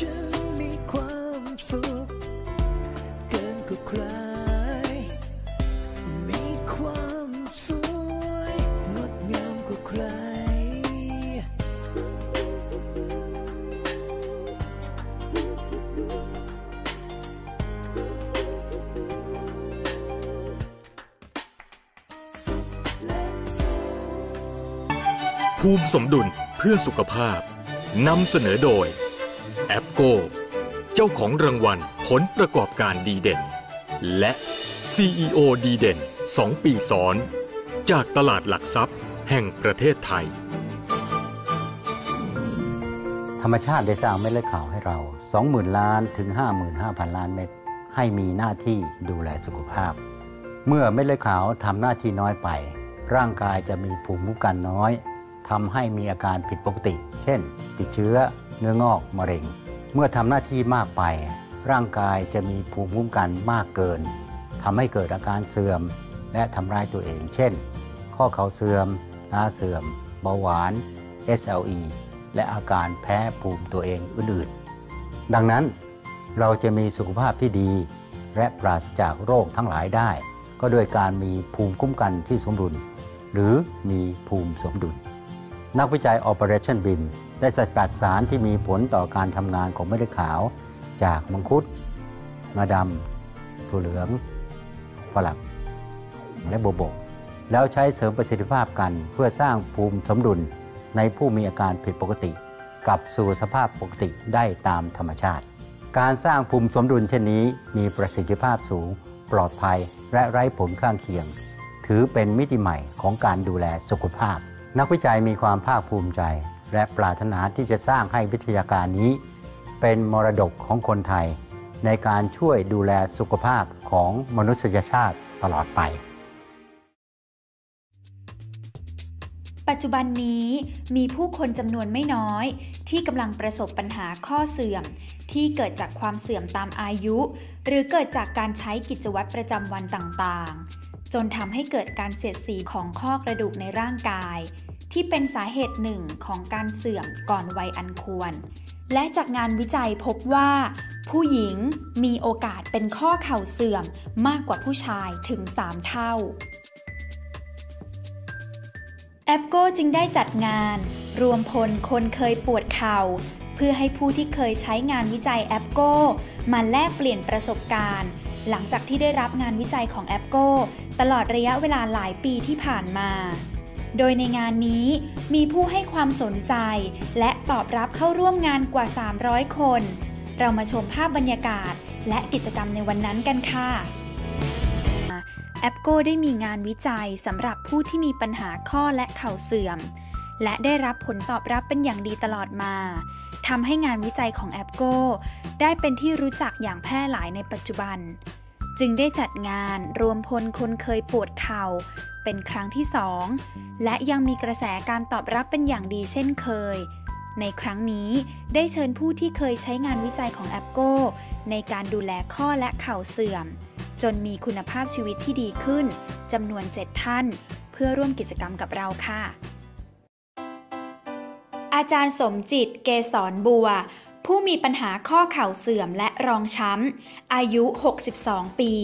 ฉันมีความสุขเกินกว่าใคร มีความสวยงดงามกว่าใคร ภูมิสมดุลเพื่อสุขภาพนำเสนอโดย โกเจ้าของรางวัลผลประกอบการดีเด่น และ CEO ดีเด่น 2 ปีซ้อน จากตลาดหลักทรัพย์แห่งประเทศไทย ธรรมชาติได้สร้างเม็ดเลือดขาวให้เรา 20,000 ล้านถึง 55,000 ล้านเม็ดให้มีหน้าที่ดูแลสุขภาพ เมื่อเม็ดเลือดขาวทำหน้าที่น้อยไป ร่างกายจะมีภูมิคุ้มกันน้อยทำให้มีอาการผิดปกติ เช่น ติดเชื้อ เนื้องอก มะเร็ง เมื่อทำหน้าที่มากไป ร่างกายจะมีภูมิคุ้มกันมากเกินทำให้เกิดอาการเสื่อมและทำร้ายตัวเอง เช่น ข้อเข่าเสื่อมหน้าเสื่อม เบาหวาน SLE และอาการแพ้ภูมิตัวเองอื่นๆ ดังนั้นเราจะมีสุขภาพที่ดี และปราศจากโรคทั้งหลายได้ ก็โดยการมีภูมิคุ้มกันที่สมดุล หรือมีภูมิสมดุล นักวิจัย Operation BIM ได้สกัดสารที่มีผลต่อการทำงานของเม็ดเลือดขาว จากมังคุดงาดำถั่วเหลืองฝรั่งและโบโบก แล้วใช้เสริมประสิทธิภาพกันเพื่อสร้างภูมิสมดุลในผู้มีอาการผิดปกติกลับสู่สภาพปกติได้ตามธรรมชาติ การสร้างภูมิสมดุลเช่นนี้มีประสิทธิภาพสูง ปลอดภัยและไร้ผลข้างเคียง ถือเป็นมิติใหม่ของการดูแลสุขภาพ นักวิจัยมีความภาคภูมิใจ และปรารถนาที่จะสร้างให้วิทยาการนี้ เป็นมรดกของคนไทย ในการช่วยดูแลสุขภาพของมนุษยชาติตลอดไป ปัจจุบันนี้มีผู้คนจำนวนไม่น้อย ที่กำลังประสบปัญหาข้อเสื่อม ที่เกิดจากความเสื่อมตามอายุ หรือเกิดจากการใช้กิจวัตรประจำวันต่างๆ จนทำให้เกิดการเสียดสีของข้อกระดูกในร่างกาย ที่เป็นสาเหตุหนึ่งของการเสื่อมก่อนวัยอันควร และจากงานวิจัยพบว่า ผู้หญิงมีโอกาสเป็นข้อเข่าเสื่อมมากกว่าผู้ชายถึง 3 เท่าแอปโก้จึงได้จัดงาน รวมพลคนเคยปวดเข่า เพื่อให้ผู้ที่เคยใช้งานวิจัยแอปโก้มาแลกเปลี่ยนประสบการณ์ หลังจากที่ได้รับงานวิจัยของแอปโก้ตลอดระยะเวลาหลายปีที่ผ่านมา โดยในงานนี้มีผู้ให้ความสนใจ และตอบรับเข้าร่วมงานกว่า 300 คน เรามาชมภาพบรรยากาศ และกิจกรรมในวันนั้นกันค่ะแอปโก้ได้มีงานวิจัยสำหรับผู้ที่มีปัญหาข้อและเข่าเสื่อม และได้รับผลตอบรับเป็นอย่างดีตลอดมาทำให้งานวิจัยของแอปโก้ได้เป็นที่รู้จักอย่างแพร่หลายในปัจจุบัน จึงได้จัดงานรวมพลคนเคยปวดเข่า เป็นครั้งที่สองและยังมีกระแสการตอบรับเป็นอย่างดีเช่นเคย ในครั้งนี้ได้เชิญผู้ที่เคยใช้งานวิจัยของแอปโก้ในการดูแลข้อและเข่าเสื่อม จนมีคุณภาพชีวิตที่ดีขึ้นจำนวน 7 ท่าน เพื่อร่วมกิจกรรมกับเราค่ะ อาจารย์สมจิตเกษรบัวผู้มีปัญหาข้อเข่าเสื่อมและรองช้ำ อายุ 62 ปี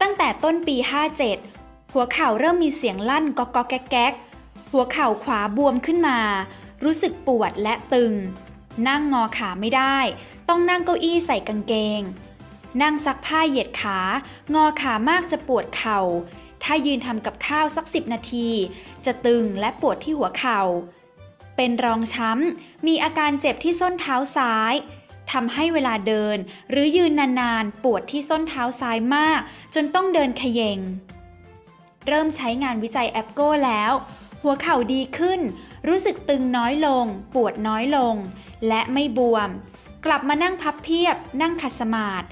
ตั้งแต่ต้นปี 57 หัวเข่าเริ่มมีเสียงลั่นก๊อกก๊อกแก๊กแก๊กหัวเข่าขวาบวมขึ้นมา รู้สึกปวดและตึง นั่งงอขาไม่ได้ ต้องนั่งเก้าอี้ใส่กางเกง นั่งซักผ้าเหยียดขา งอขามากจะปวดเข่า ถ้ายืนทำกับข้าวสักสิบนาที จะตึงและปวดที่หัวเข่า เป็นรองช้ำ มีอาการเจ็บที่ส้นเท้าซ้ายทำให้เวลาเดินหรือยืนนานๆ ปวดที่ส้นเท้าซ้ายมาก จนต้องเดินเขยง เริ่มใช้งานวิจัยแอปโก้แล้ว หัวเข่าดีขึ้น รู้สึกตึงน้อยลง ปวดน้อยลง และไม่บวม กลับมานั่งพับเพียบ นั่งขัดสมาธิ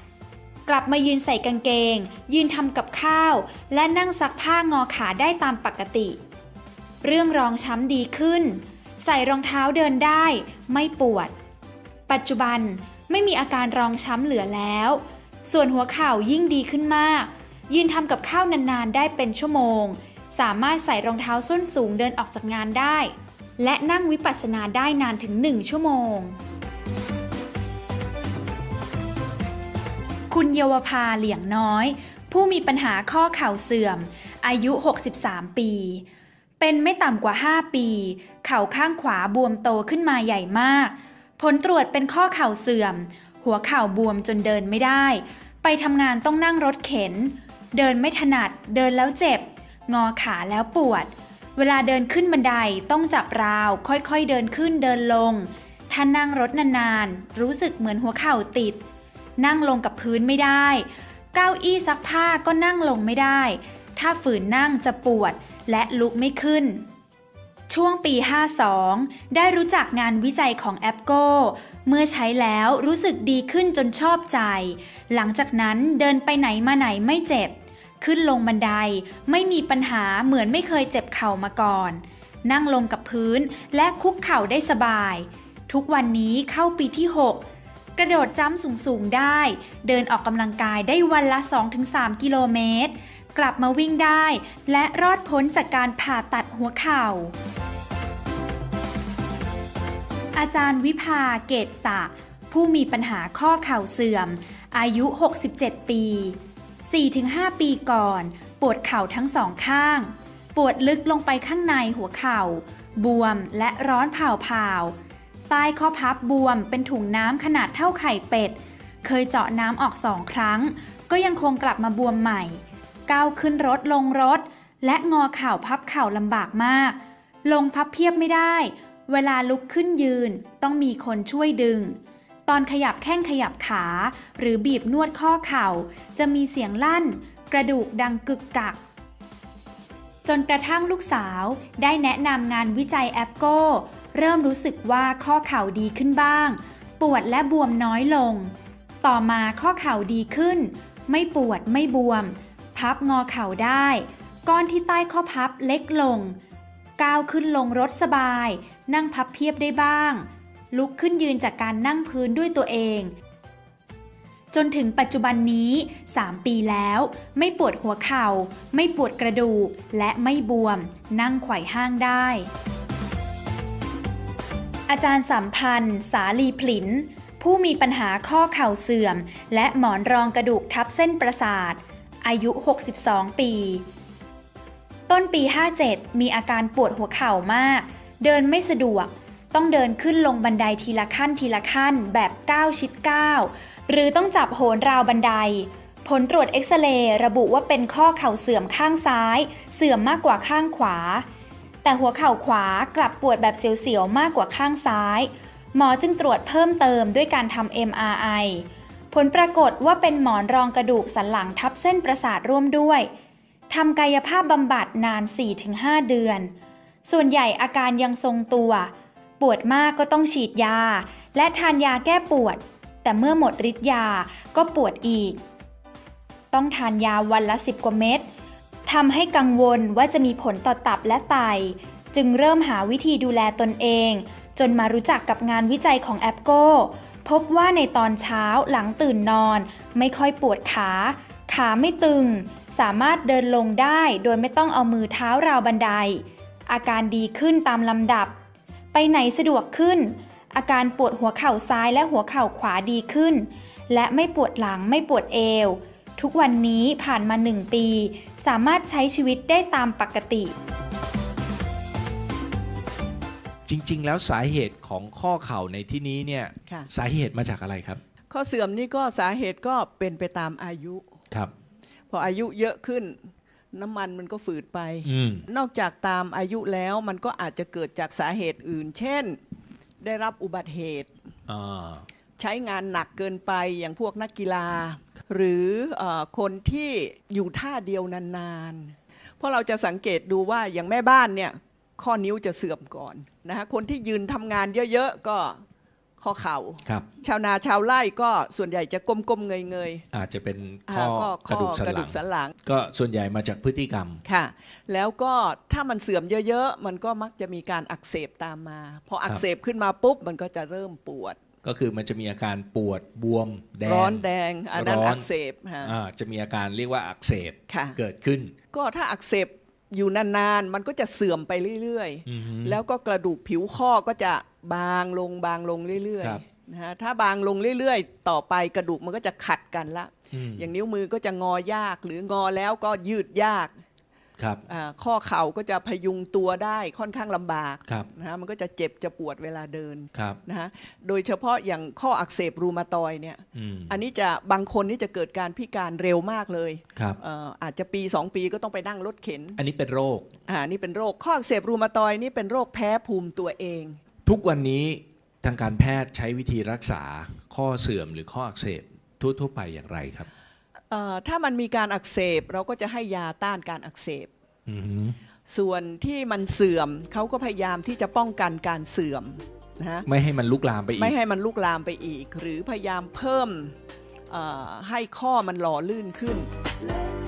กลับมายืนใส่กางเกง ยืนทำกับข้าว และนั่งซักผ้างอขาได้ตามปกติ เรื่องรองช้ำดีขึ้น ใส่รองเท้าเดินได้ ไม่ปวด ปัจจุบันไม่มีอาการรองช้ำเหลือแล้ว ส่วนหัวเข่ายิ่งดีขึ้นมาก ยืนทำกับข้าวนานๆ ได้เป็นชั่วโมง สามารถใส่รองเท้าส้นสูงเดินออกจากงานได้ และนั่งวิปัสสนาได้นานถึง 1 ชั่วโมง คุณเยาวภาเหลียงน้อย ผู้มีปัญหาข้อเข่าเสื่อม อายุ 63 ปี เป็นไม่ต่ำกว่า 5 ปี เข่าข้างขวาบวมโตขึ้นมาใหญ่มาก ผลตรวจเป็นข้อเข่าเสื่อม หัวเข่าบวมจนเดินไม่ได้ไปทำงานต้องนั่งรถเข็น เดินไม่ถนัด เดินแล้วเจ็บ งอขาแล้วปวด เวลาเดินขึ้นบันไดต้องจับราว ค่อยๆเดินขึ้นเดินลง ถ้านั่งรถนานๆ รู้สึกเหมือนหัวเข่าติด นั่งลงกับพื้นไม่ได้ เก้าอี้ซักผ้าก็นั่งลงไม่ได้ ถ้าฝืนนั่งจะปวดและลุกไม่ขึ้นช่วงปี 52 ได้รู้จักงานวิจัยของแอปโกเมื่อใช้แล้วรู้สึกดีขึ้นจนชอบใจ หลังจากนั้นเดินไปไหนมาไหนไม่เจ็บ ขึ้นลงบันไดไม่มีปัญหาเหมือนไม่เคยเจ็บเข่ามาก่อน นั่งลงกับพื้นและคุกเข่าได้สบาย ทุกวันนี้เข้าปีที่ 6 กระโดดจ้ำสูงๆได้ เดินออกกำลังกายได้วันละ 2-3 กิโลเมตร กลับมาวิ่งได้ และรอดพ้นจากการผ่าตัดหัวเข่าอาจารย์วิภาเกตสะผู้มีปัญหาข้อเข่าเสื่อม อายุ 67 ปี 4-5 ปีก่อน ปวดเข่าทั้งสองข้าง ปวดลึกลงไปข้างในหัวเข่า บวมและร้อนเผาๆใต้ข้อพับบวมเป็นถุงน้ำขนาดเท่าไข่เป็ด เคยเจาะน้ำออกสองครั้ง ก็ยังคงกลับมาบวมใหม่ ก้าวขึ้นรถลงรถ และงอเข่าพับเข่าลำบากมาก ลงพับเพียบไม่ได้ เวลาลุกขึ้นยืนต้องมีคนช่วยดึง ตอนขยับแข้งขยับขา หรือบีบนวดข้อเข่า จะมีเสียงลั่น กระดูกดังกึกกัก จนกระทั่งลูกสาวได้แนะนำงานวิจัยแอปโก้ เริ่มรู้สึกว่าข้อเข่าดีขึ้นบ้าง ปวดและบวมน้อยลง ต่อมาข้อเข่าดีขึ้น ไม่ปวดไม่บวม พับงอเข่าได้ ก้อนที่ใต้ข้อพับเล็กลง ก้าวขึ้นลงรถสบาย นั่งพับเพียบได้บ้าง ลุกขึ้นยืนจากการนั่งพื้นด้วยตัวเอง จนถึงปัจจุบันนี้ 3 ปีแล้ว ไม่ปวดหัวเข่า ไม่ปวดกระดูก และไม่บวม นั่งไขว่ห้างได้ อาจารย์สัมพันธ์ สาลีผลิน ผู้มีปัญหาข้อเข่าเสื่อม และหมอนรองกระดูกทับเส้นประสาท อายุ 62 ปีต้นปี 57 มีอาการปวดหัวเข่ามาก เดินไม่สะดวก ต้องเดินขึ้นลงบันไดทีละขั้นทีละขั้นแบบก้าวชิดก้าวหรือต้องจับโหนราวบันได ผลตรวจเอ็กซเรย์ระบุว่าเป็นข้อเข่าเสื่อมข้างซ้าย เสื่อมมากกว่าข้างขวา แต่หัวเข่าขวากลับปวดแบบเสียวๆมากกว่าข้างซ้าย หมอจึงตรวจเพิ่มเติมด้วยการทำ MRI ผลปรากฏว่าเป็นหมอนรองกระดูกสันหลังทับเส้นประสาทร่วมด้วยทำกายภาพบำบัดนาน 4-5 เดือน ส่วนใหญ่อาการยังทรงตัว ปวดมากก็ต้องฉีดยา และทานยาแก้ปวด แต่เมื่อหมดฤทธิ์ยาก็ปวดอีก ต้องทานยาวันละ 10 กว่าเม็ดทำให้กังวลว่าจะมีผลต่อตับและไต จึงเริ่มหาวิธีดูแลตนเอง จนมารู้จักกับงานวิจัยของแอปโก้พบว่าในตอนเช้าหลังตื่นนอน ไม่ค่อยปวดขา ขาไม่ตึง สามารถเดินลงได้โดยไม่ต้องเอามือเท้าราวบันได อาการดีขึ้นตามลำดับ ไปไหนสะดวกขึ้น อาการปวดหัวเข่าซ้ายและหัวเข่าขวาดีขึ้น และไม่ปวดหลังไม่ปวดเอว ทุกวันนี้ผ่านมาหนึ่งปี สามารถใช้ชีวิตได้ตามปกติ จริง ๆ แล้วสาเหตุของข้อเข่าในที่นี้เนี่ยค่ะ สาเหตุมาจากอะไรครับข้อเสื่อมนี่ก็สาเหตุก็เป็นไปตามอายุ ครับ พออายุเยอะขึ้น น้ำมันมันก็ฝืดไปอืมนอกจากตามอายุแล้วมันก็อาจจะเกิดจากสาเหตุอื่น เช่น ได้รับอุบัติเหตุอ่าใช้งานหนักเกินไปอย่างพวกนักกีฬา หรือเออคนที่อยู่ท่าเดียวนานๆ เพราะเราจะสังเกตดูว่าอย่างแม่บ้านเนี่ยข้อนิ้วจะเสื่อมก่อนนะคะคนที่ยืนทำงานเยอะๆ ก็ ข้อเข่าครับชาวนาชาวไร่ก็ส่วนใหญ่จะก้มๆเงยๆ อาจจะเป็นอ่าข้อก็กระดูกสันกระหลัดูงกสันหลัง ก็ส่วนใหญ่มาจากพฤติกรรมค่ะ แล้วก็ถ้ามันเสื่อมเยอะๆ มันก็มักจะมีการอักเสบตามมา พออักเสบขึ้นมาปุ๊บมันก็จะเริ่มปวด ก็คือมันจะมีอาการปวดบวมแดงร้อนแดงอันนั้นร้อนอักเสบฮะอ่าจะมีอาการเรียกว่าอักเสบค่ะเกิดขึ้น ก็ถ้าอักเสบ อยู่นานๆ มันก็จะเสื่อมไปเรื่อยอือฮึๆแล้วก็กระดูกผิวข้อก็จะบางลงบางลงเรื่อยครับๆนะฮะถ้าบางลงเรื่อยๆ ต่อไปกระดูกมันก็จะขัดกันละมอย่างนิ้วมือก็จะงอยากหรืองอแล้วก็ยืดยาก ครับอ่าข้อเข่าก็จะพยุงตัวได้ค่อนข้างลำบากครับนะฮะมันก็จะเจ็บจะปวดเวลาเดินครับนะฮะโดยเฉพาะอย่างข้ออักเสบรูมาตอยเนี่ยอืมอันนี้จะบางคนนี่จะเกิดการพิการเร็วมากเลยครับ เอ่ออาจจะปี 2 ปีก็ต้องไปนั่งรถเข็นอันนี้เป็นโรค อ่านี่เป็นโรคข้ออักเสบรูมาตอยนี่เป็นโรคแพ้ภูมิตัวเอง ทุกวันนี้ทางการแพทย์ใช้วิธีรักษาข้อเสื่อมหรือข้ออักเสบทั่ว ๆ ไปอย่างไรครับเอ่อ ถ้ามันมีการอักเสบเราก็จะให้ยาต้านการอักเสบอือหือส่วนที่มันเสื่อมเขาก็พยายามที่จะป้องกันการเสื่อมนะฮะไม่ให้มันลุกลามไปอีก ไม่ให้มันลุกลามไปอีก หรือพยายามเพิ่มเอ่อให้ข้อมันหล่อลื่นขึ้นและ